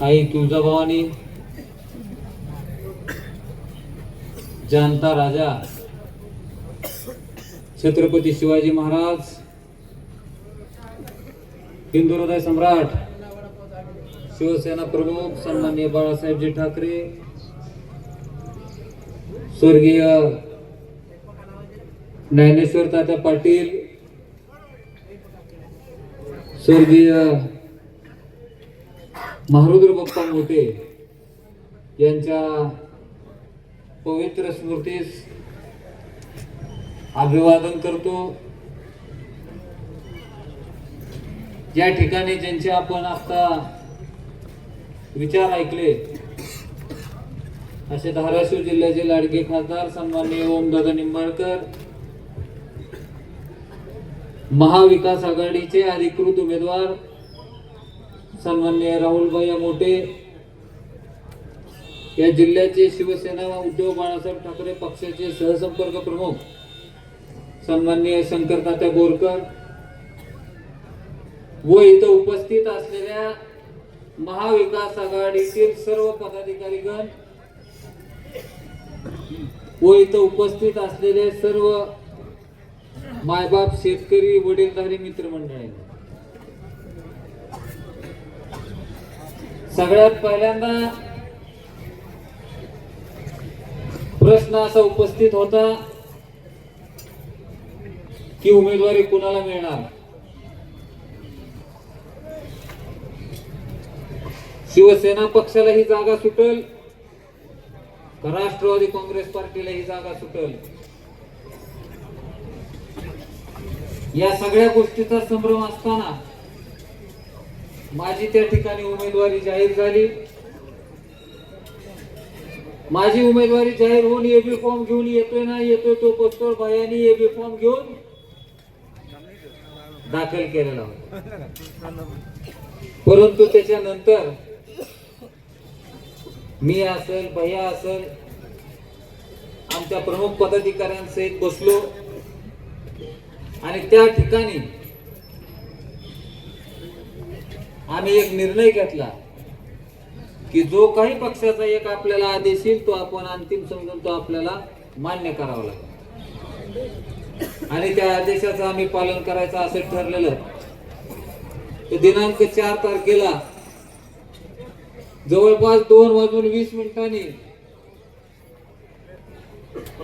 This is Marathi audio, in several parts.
आई तुळजाभवानी जनता राजा छत्रपती शिवाजी महाराज हिंदू हृदय सम्राट शिवसेना प्रमुख सन्माननीय बाळासाहेबजी ठाकरे स्वर्गीय ज्ञानेश्वर तात्या पाटील स्वर्गीय महारुद्र बाप्पा मोठे यांच्या पवित्र स्मृतीस अभिवादन करतो. या ठिकाणी ज्यांचे आपण आता विचार ऐकले असे धाराशिव जिल्ह्याचे लाडके खासदार सन्माननीय ओमदादा निंबाळकर महाविकास आघाडीचे अधिकृत उमेदवार सन्माननीय राहुलभाई मोठे या जिल्ह्याचे शिवसेना व उद्धव बाळासाहेब ठाकरे पक्षाचे सहसंपर्क प्रमुख सन्माननीय शंकरतात्या बोरकर व इथं उपस्थित असलेल्या महाविकास आघाडीतील सर्व पदाधिकारीगण व इथं उपस्थित असलेले सर्व मायबाप शेतकरी वडीलधारी मित्रमंडळी. सगळ्यात पहिल्यांदा प्रश्न असा उपस्थित होता की उमेदवारी कुणाला मिळणार? शिवसेना पक्षाला ही जागा सुटेल का राष्ट्रवादी काँग्रेस पार्टीला ही जागा सुटेल? या सगळ्या गोष्टीचा संभ्रम असताना माझी त्या ठिकाणी उमेदवारी जाहीर झाली. माझी उमेदवारी जाहीर होऊन एबी फॉर्म घेऊन येतोय ना येतोय तो पोस्टर भायानी एबी फॉर्म घेऊन दाखल केलेला होता. परंतु त्याच्यानंतर मी असेल भैया असेल आमच्या प्रमुख पदाधिकाऱ्यांसहित बसलो. आणि त्या ठिकाणी आम्ही एक निर्णय घेतला की जो काही पक्षाचा एक आपल्याला आदेश येईल तो आपण अंतिम समजून तो आपल्याला मान्य करावा लागेल. आणि त्या आदेशाचं आम्ही पालन करायचं असं ठरलेलं दिनांक चार तारखेला जवळपास दोन वाजून वीस मिनिटांनी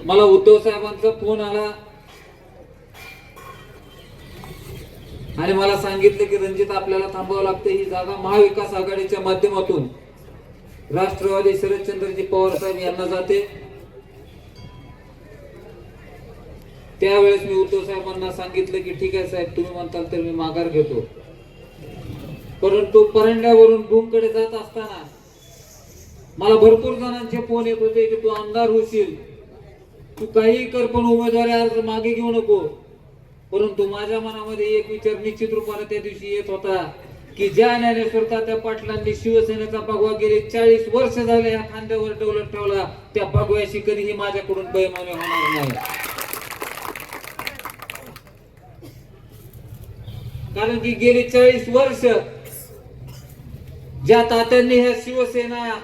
मला उद्धव साहेबांचा फोन आला. आणि मला सांगितलं की रणजित आपल्याला थांबावं लागतं. ही जागा महाविकास आघाडीच्या माध्यमातून राष्ट्रवादी शरदचंद्रजी पवार साहेब यांना जाते. त्यावेळेस मी उद्धव साहेबांना सांगितलं की ठीक आहे साहेब तुम्ही म्हणताल तर मी माघार घेतो. परंतु परंड्यावरून भूमकडे जात असताना मला भरपूर जणांचे फोन येत होते की तू आमदार होशील. तू काही कर पण उमेदवारी अर्ज मागे घेऊ नको. परंतु माझ्या मनामध्ये एक विचार निश्चित रूपाने त्या दिवशी येत होता की ज्या ज्ञानेश्वर तात्या पाटलांनी शिवसेनेचा भगवा गेले चाळीस वर्ष झाले या खांद्यावर डवलत ठेवला त्या भगव्याशी कधीही माझ्याकडून बैमाने होणार नाही. कारण की गेली चाळीस वर्ष ज्या तात्यांनी ह्या शिवसेना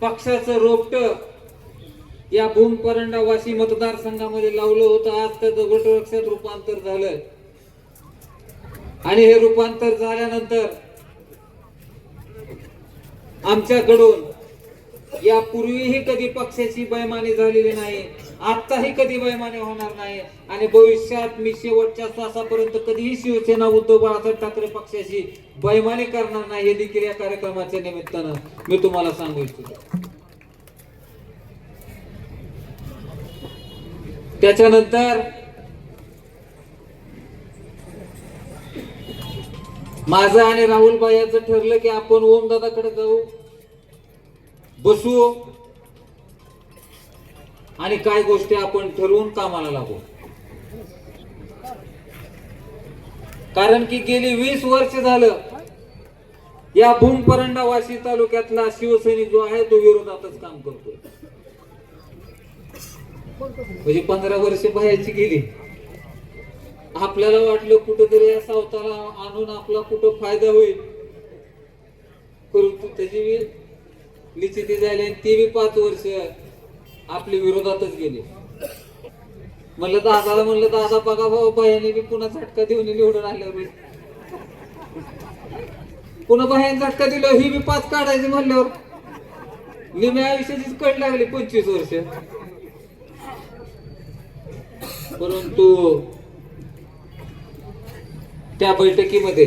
पक्षाचं रोपट या भूम परंडा वाशी मतदारसंघामध्ये लावलं होतं. आज त्याचं गटरक्षात रूपांतर झालं. आणि हे रूपांतर झाल्यानंतर आमच्याकडून यापूर्वीही कधी पक्षाची बैमानी झालेली नाही आत्ताही कधी बैमानी होणार नाही आणि भविष्यात मी शेवटच्या श्वासापर्यंत कधीही शिवसेना उद्धव बाळासाहेब ठाकरे पक्षाची बैमानी करणार नाही हे देखील या कार्यक्रमाच्या निमित्तानं मी तुम्हाला सांगू इच्छितो. त्याच्यानंतर माझं आणि राहुल बायाचं ठरलं की आपण ओम दादाकडे जाऊ बसू आणि काय गोष्टी आपण ठरवून कामाला लागू. कारण की गेली वीस वर्ष झालं या भूम परंडा वाशी तालुक्यातला शिवसैनिक जो आहे तो विरोधातच काम करतोय. म्हणजे पंधरा वर्ष बाहेरची गेली. आपल्याला वाटलं कुठंतरी या सावताला आणून आपला कुठं फायदा होईल. परंतु त्याची बी निश्चिती झाली आणि ती बी पाच वर्ष आपल्या विरोधातच गेली. म्हणलं दादाला म्हणलं दादा बघा भाऊ बायाने बी पुन्हा झटका देऊन निवडून आल्यावर पुन्हा बहिणी झटका दिला ही बी पाच काढायची म्हणल्यावर. निम्या आयुष्याचीच कळ लागली पंचवीस वर्ष. परंतु त्या बैठकीमध्ये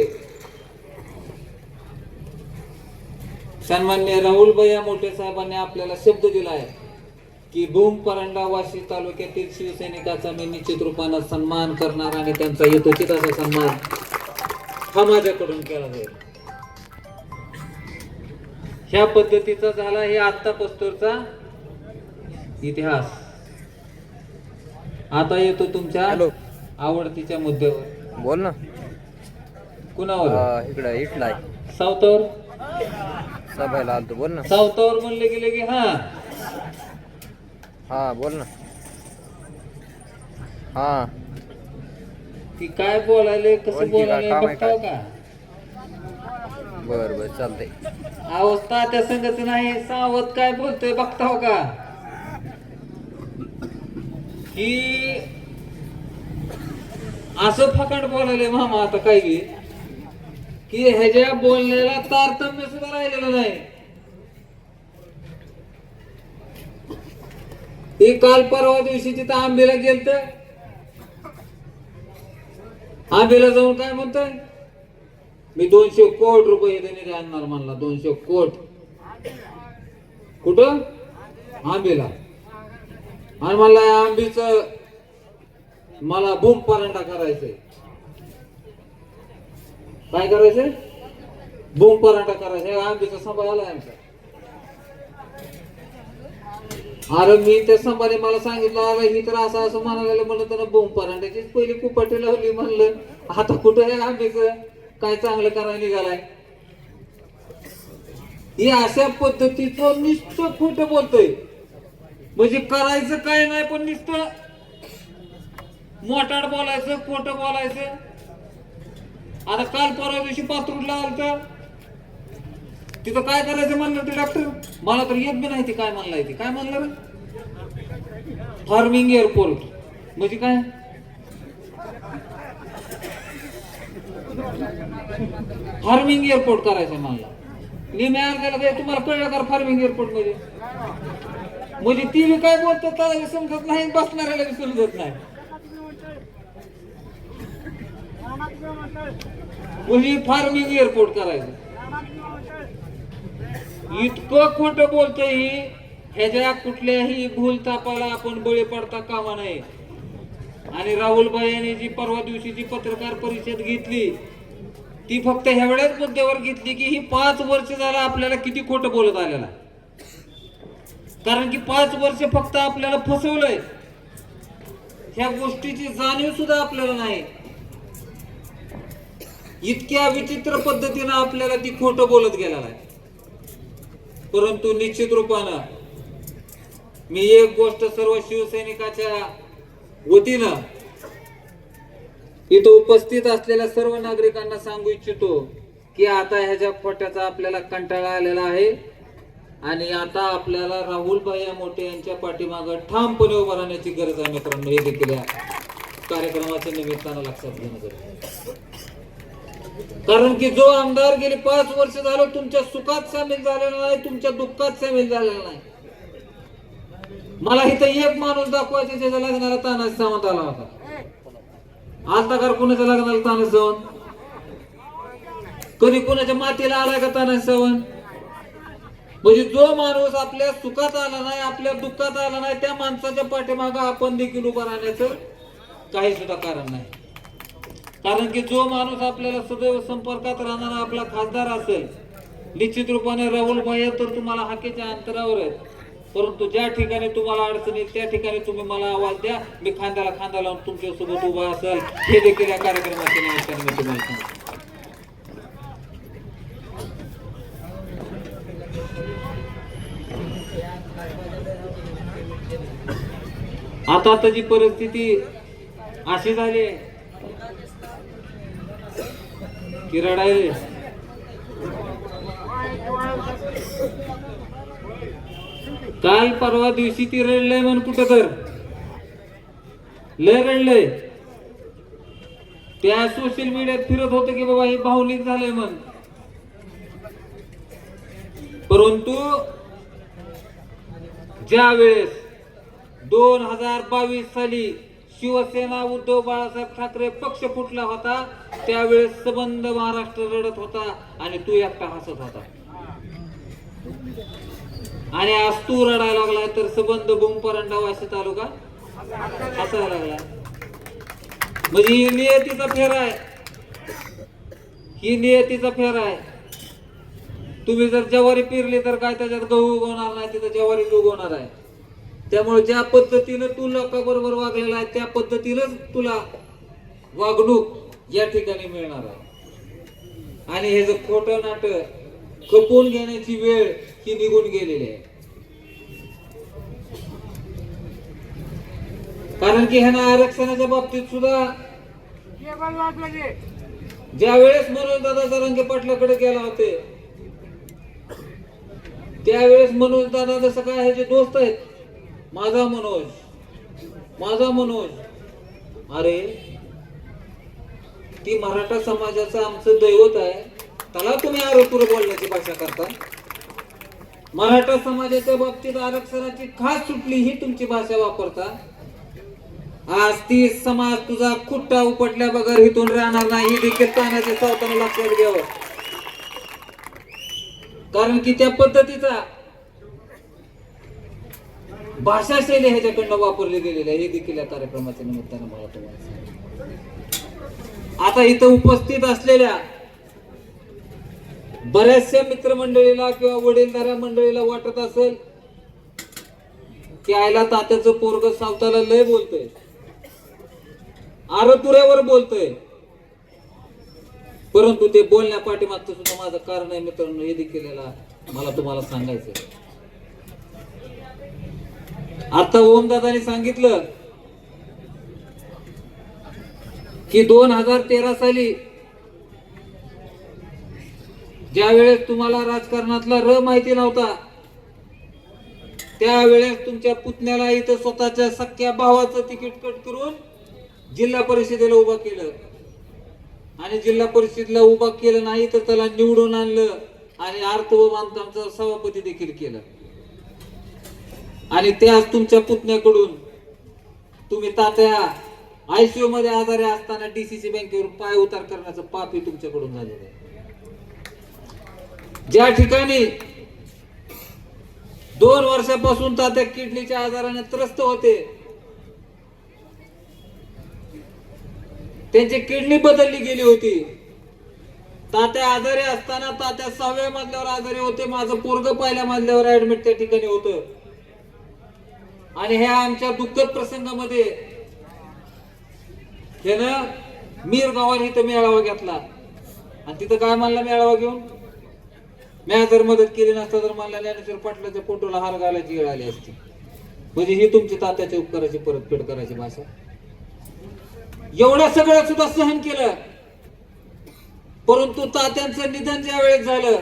सन्मान्य राहुल भैया मोठे साहेबांनी आपल्याला शब्द दिला आहे की भूम परंडा वाशी तालुक्यातील शिवसैनिकाचा मी निश्चित रूपानं सन्मान करणार आणि त्यांचा यथोचित असा सन्मान हा माझ्याकडून केला जाईल. ह्या पद्धतीचा झाला हे आत्ता पस्तूरचा इतिहास. आता येतो तुमच्या हॅलो. आवडतीच्या मुद्द्यावर. बोल ना. कुणावर? इकडं इटलाय सावतावर सभेला आलतो बोल ना. सावतावर म्हणले गेले की हा. हा बोल ना. हा. की काय बोलायले कसं बोलायले बघताव? का? बर बर चालतंय. अवस्था त्या संगत नाही सावत काय बोलतोय बघताव का? की असं फकाट बोलायले मामा आता काय की की ह्याच्या बोलण्याला तारतम्य सुद्धा राहिलेलं नाही. ती काल परवा दिवशी तिथं आंबेला गेलत. आंबेला जाऊन काय म्हणतोय? मी दोनशे कोट रुपये त्यांनी आणणार म्हणला दोनशे कोट. कुठं? आंबेला. आणि मला या आंबीच मला बुम परांडा करायचंय. काय करायचंय? बुम परांडा करायचा आंबीचा सांभाळ आलाय आमचा. अरे मी त्या संभाने मला सांगितलं अरे ही तर असं असं म्हणायला म्हणलं तर बोंब परांड्याची पहिली कुपाटी लावली म्हणलं. आता कुठं आहे आंबीच? काय चांगलं करायला निघालाय? या अशा पद्धतीचं निश्चित खोटं बोलतोय. म्हणजे करायचं काय नाही पण नुसतं मोटाड बोलायचं खोटं बोलायचं. आता काल परवा दिवशी पात्रूडला आलत. तिथं काय करायचं म्हणलं ते डॉक्टर मला तर येत बी नाही ते काय म्हणलाय ते. काय म्हणलं फार्मिंग एअरपोर्ट म्हणजे काय? फार्मिंग एअरपोर्ट करायचं म्हणलं. मी मॅन काय तुम्हाला कळलं का फार्मिंग एअरपोर्टमध्ये? म्हणजे ती बी काय बोलतात त्याला समजत नाही बसणाऱ्याला बी समजत नाही. म्हणजे फार्मिंग एअरपोर्ट करायचं. इतकं खोटं बोलत ही ह्याच्या कुठल्याही भूल तापाला आपण बळी पडता कामा नये. आणि राहुल यांनी जी परवा दिवशी जी पत्रकार परिषद घेतली ती फक्त ह्यावेळेच मुद्द्यावर घेतली की ही पाच वर्ष झालं आपल्याला किती खोटं बोलत आलेला कारण की पाच वर्ष फक्त आपल्याला फसवलंय. ह्या गोष्टीची जाणीव सुद्धा आपल्याला नाही. इतक्या विचित्र पद्धतीनं आपल्याला ती खोटं बोलत गेलेला आहे. परंतु निश्चित रूपानं मी एक गोष्ट सर्व शिवसैनिकाच्या वतीनं इथं उपस्थित असलेल्या सर्व नागरिकांना सांगू इच्छितो की आता ह्याच्या खोट्याचा आपल्याला कंटाळा आलेला आहे. आणि आता आपल्याला राहुल भैया मोठे यांच्या पाठीमागं ठामपणे उभं राहण्याची गरज आहे मित्रांनो. हे देखील या कार्यक्रमाच्या निमित्तानं लक्षात घेणं गरजेचं कारण की जो आमदार गेले पाच वर्ष झालो तुमच्या सुखात सामील झालेला नाही तुमच्या दुःखात सामील झालेला नाही. मला इथं एक माणूस दाखवायचा ज्याच्या लग्नाला तानाजी सावंत आला होता. आलता का कुणाच्या लग्नाला तानाजी सावंत? कधी कुणाच्या मातीला आलाय का तानाजी सावंत? म्हणजे जो माणूस आपल्या सुखात आला नाही आपल्या दुःखात आला नाही त्या माणसाच्या पाठीमागं आपण देखील उभं राहण्याचं काही सुद्धा कारण नाही. कारण की जो माणूस आपल्याला सदैव संपर्कात राहणारा आपला खासदार असेल निश्चित रूपाने राहुल भाई तर तुम्हाला हाकेच्या अंतरावर आहेत. परंतु ज्या ठिकाणी तुम्हाला अडचण येईल त्या ठिकाणी तुम्ही मला आवाज द्या. मी खांद्याला खांदा लावून तुमच्यासोबत उभा असेल. हे देखील या कार्यक्रमाच्या निमित्ताने मी तुम्हाला सांगतो. आता आता जी परिस्थिती अशी झाली की रडायले काल परवा दिवशी ती रडलंय म्हण कुठं तर. लय रडलंय. त्या सोशल मीडियात फिरत होत की बाबा हे भावनिक झालंय म्हण. परंतु ज्या वेळेस दोन हजार बावीस साली शिवसेना उद्धव बाळासाहेब ठाकरे पक्ष फुटला होता त्यावेळेस संबंध महाराष्ट्र रडत होता आणि तू एकटा हसत होता. आणि आज तू रडायला लागला तर संबंध बुमपरंडा वाशी तालुका हसायला लागला म्हणजे ही नियतीचा फेर आहे. ही नियतीचा फेर आहे. तुम्ही जर जवारी पेरली तर काय त्याच्यात गहू उगवणार नाही तिथं जवारी उगवणार आहे. त्यामुळे ज्या पद्धतीनं तू लोकांबरोबर वागलेला आहे त्या पद्धतीनंच तुला वागणूक या ठिकाणी मिळणार आहे. आणि हे जर खोटं नाटक खपवून घेण्याची वेळ ही निघून गेलेली आहे. कारण की ह्यानं आरक्षणाच्या बाबतीत सुद्धा ज्या वेळेस मनोज दादा जरांगे पाटलाकडे गेला होते त्यावेळेस मनोज दादा जसं काय ह्याचे दोस्त आहेत माझा मनोज माझा मनोज. अरे ती मराठा समाजाचं आमचं दैवत आहे. त्याला तुम्ही आरोपूर बोलण्याची भाषा करता? मराठा समाजाच्या बाबतीत आरक्षणाची खास सुटली ही तुमची भाषा वापरता? आज ती समाज तुझा खुट्टा उपटल्या बगर हिथून राहणार नाही देखील तानाच्या सावताना लक्षात घ्यावं. कारण की त्या पद्धतीचा भाषा शैली ह्याच्याकडनं वापरली गेलेली आहे. हे देखील या कार्यक्रमाच्या निमित्तानं मला तुम्हाला आता इथं उपस्थित असलेल्या बऱ्याचशा मित्रमंडळीला किंवा वडीलधाऱ्या मंडळीला वाटत असेल की आयला तात्याचं पोरग सावताला लय बोलतोय. आरतुऱ्यावर बोलतोय. परंतु ते बोलण्या पाठीमागचं सुद्धा माझं कारण आहे मित्रांनो हे देखील मला तुम्हाला सांगायचं आता ओमदादानी सांगितलं की दोन हजार तेरा साली ज्या वेळेस तुम्हाला राजकारणातला र माहिती नव्हता त्यावेळेस तुमच्या पुतण्याला इथं स्वतःच्या सख्या भावाचं तिकीट कट करून जिल्हा परिषदेला उभा केलं. आणि जिल्हा परिषदेला उभा केलं नाही तर त्याला निवडून आणलं आणि अर्थ व बांधकामचं सभापती देखील केलं. आणि त्याच तुमच्या पुतण्याकडून. तुम्ही तात्या आयसीयू मध्ये आजारी असताना डीसीसी बँकेवरून पाय उतार करण्याचं पापही तुमच्याकडून झालेलं आहे. ज्या ठिकाणी दोन वर्षापासून तात्या किडनीच्या आजाराने त्रस्त होते त्यांची किडनी बदलली गेली होती. तात्या आजारी असताना तात्या सहाव्या मजल्यावर आजारी होते माझं पोरग पहिल्या मजल्यावर ऍडमिट त्या ठिकाणी होतं. आणि ह्या आमच्या दुःखद प्रसंगामध्ये त्यानं मीर गावाने इथं मेळावा घेतला. आणि तिथं काय म्हणला मेळावा घेऊन? मी जर मदत केली नसता तर मला ज्ञानेश्वर पाटलाच्या फोटोला हार घालायची वेळ आली असती. म्हणजे ही तुमची तात्याच्या उपकाराची परतफेड करायची भाषा. एवढं सगळं सुद्धा सहन केलं. परंतु तात्यांचं निधन ज्या वेळेस झालं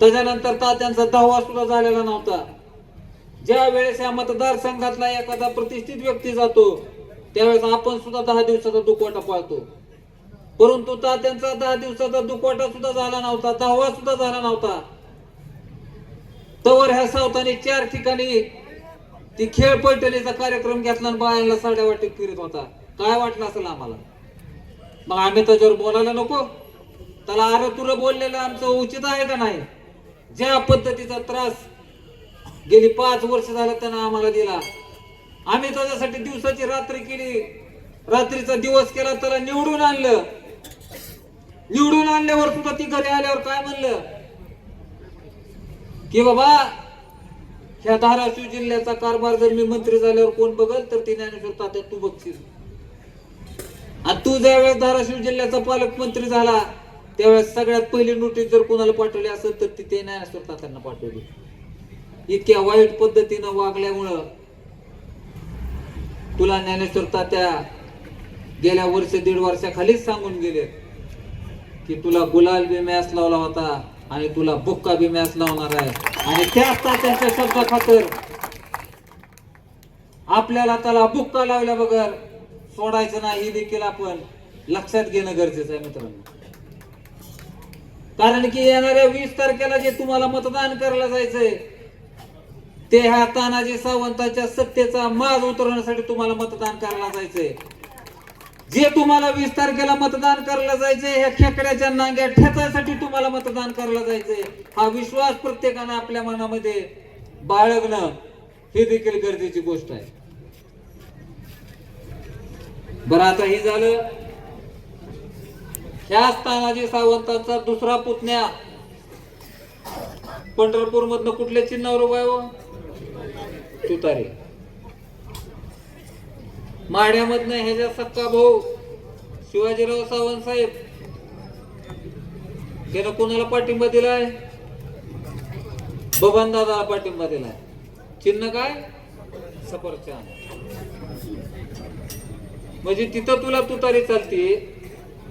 त्याच्यानंतर तात्यांचा दहावा सुद्धा झालेला नव्हता. ज्या वेळेस या मतदारसंघातला एखादा प्रतिष्ठित व्यक्ती जातो त्यावेळेस आपण सुद्धा दहा दिवसाचा दुखवाटा पाळतो. परंतु तात्यांचा दहा दिवसाचा दुखवाटा सुद्धा झाला नव्हता दहावा सुद्धा झाला नव्हता. तवर ह्या सावताने चार ठिकाणी ती खेळ पैठणीचा कार्यक्रम घेतला आणि बायांना साड्या वाटेत फिरत होता. काय वाटलं असेल आम्हाला? मग आम्ही त्याच्यावर बोलायला नको. त्याला अरे तुला बोललेलं आमचं उचित आहे का नाही? ज्या पद्धतीचा त्रास गेली पाच वर्ष झालं त्यानं आम्हाला दिला. आम्ही त्याच्यासाठी दिवसाची रात्री केली. रात्रीचा दिवस केला त्याला निवडून आणलं. निवडून आणल्यावर सुद्धा ती घरी आल्यावर काय म्हणलं? की बाबा ह्या धाराशिव जिल्ह्याचा कारभार जर मी मंत्री झाल्यावर कोण बघल तर ती ज्ञानेश्वर तात्या तू बघशील. आणि तू ज्यावेळेस धाराशिव जिल्ह्याचा पालकमंत्री झाला त्यावेळेस सगळ्यात पहिली नोटीस जर कोणाला पाठवली असेल तर ती ते ज्ञानेश्वर तात्यांना पाठवली. इतक्या वाईट पद्धतीनं वागल्यामुळं तुला ज्ञानेश्वर तात्या गेल्या वर्ष दीड वर्षाखालीच सांगून गेले की तुला गुलाल बी मॅच लावला होता आणि तुला बुक्का बी मॅच लावणार आहे. आणि त्याच तात्यांच्या शब्दा खातर आपल्याला त्याला बुक्का लावल्या बगर सोडायचं नाही हे देखील आपण लक्षात घेणं गरजेचं आहे मित्रांनो. कारण की येणाऱ्या वीस तारखेला जे तुम्हाला मतदान करायला जायचंय ते ह्या तानाजी सावंताच्या सत्तेचा माज उतरवण्यासाठी तुम्हाला मतदान करायला जायचंय. जे तुम्हाला वीस तारखेला मतदान करायला जायचंय ह्या खेकड्याच्या नांग्या ठेचायसाठी तुम्हाला मतदान करायला जायचंय. हा विश्वास प्रत्येकानं आपल्या मनामध्ये बाळगणं हे देखील गरजेची गोष्ट आहे. बरं आता हे झालं. ह्याच तानाजी सावंतांचा दुसरा पुतण्या. पंढरपूर मधनं कुठल्या चिन्हावर उभा आहे हो? तुतारे. माड्यामधनं ह्याच्या सक्का भाऊ शिवाजीराव सावंत साहेब त्यानं कोणाला पाठिंबा दिलाय? बबन दादाला पाठिंबा दिलाय. चिन्ह काय? सफरचंद. म्हणजे तिथं तुला तुतारी चालते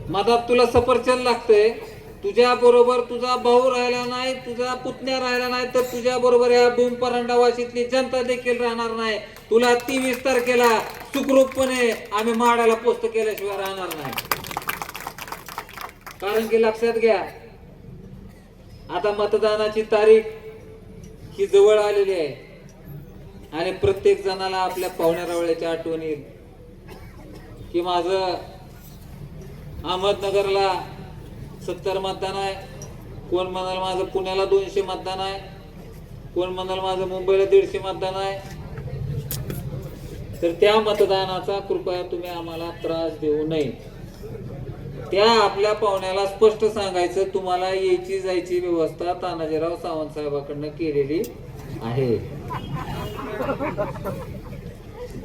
मधात तुला सफरचंद लागतंय तुझ्या बरोबर तुझा भाऊ राहिला नाही तुझा पुतण्या राहिला नाही तर तुझ्या बरोबर या भूमपरंडावाशीतली जनता देखील राहणार नाही. तुला तेवीस तारखेला सुखरूपपणे आम्ही माडाला पोस्त केल्याशिवाय राहणार नाही. कारण की लक्षात घ्या आता मतदानाची तारीख ही जवळ आलेली आहे. आणि प्रत्येक जणाला आपल्या पाहुण्या रावळ्याची आठवण येईल की माझं अहमदनगरला सत्तर मतदान आहे. कोण म्हणाल माझं पुण्याला दोनशे मतदान आहे. कोण म्हणाल माझं मुंबईला दीडशे मतदान आहे. तर त्या मतदानाचा कृपया तुम्ही आम्हाला त्रास देऊ नये. त्या आपल्या पाहुण्याला स्पष्ट सांगायचं तुम्हाला यायची जायची व्यवस्था तानाजीराव सावंत साहेबाकडनं केलेली आहे.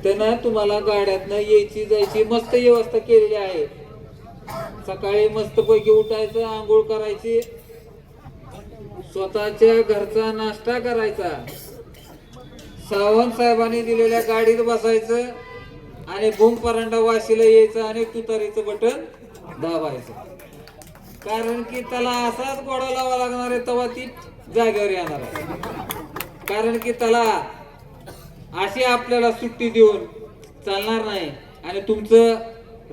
त्यानं तुम्हाला गाड्यातनं यायची जायची मस्त व्यवस्था केलेली आहे. सकाळी मस्तपैकी उठायचं आंघोळ करायची. स्वतःच्या घरचा नाश्ता करायचा. सावंत साहेबांनी दिलेल्या गाडीत बसायचं आणि भूम परांडा वाशीला यायचं आणि तुतारीचं बटन दाबायचं. कारण की त्याला असाच गोडा लावा लागणार आहे तेव्हा ती जागेवर येणार आहे. कारण की त्याला अशी आपल्याला सुट्टी देऊन चालणार नाही. आणि तुमचं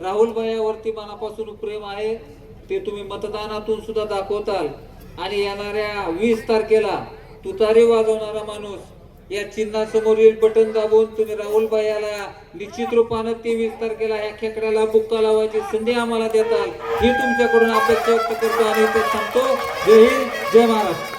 राहुल भैयावरती मनापासून प्रेम आहे ते तुम्ही मतदानातून सुद्धा दाखवताल. आणि येणाऱ्या वीस तारखेला तुतारी वाजवणारा माणूस या चिन्हासमोरील बटन दाबून. तुम्ही राहुल याला निश्चित रूपानं तेवीस तारखेला ह्या खेकड्याला बुक्का लावायची संधी आम्हाला देताल. ही तुमच्याकडून अपेक्षा व्यक्त करतो आणि ते सांगतो जय हिंद जय महाराष्ट्र.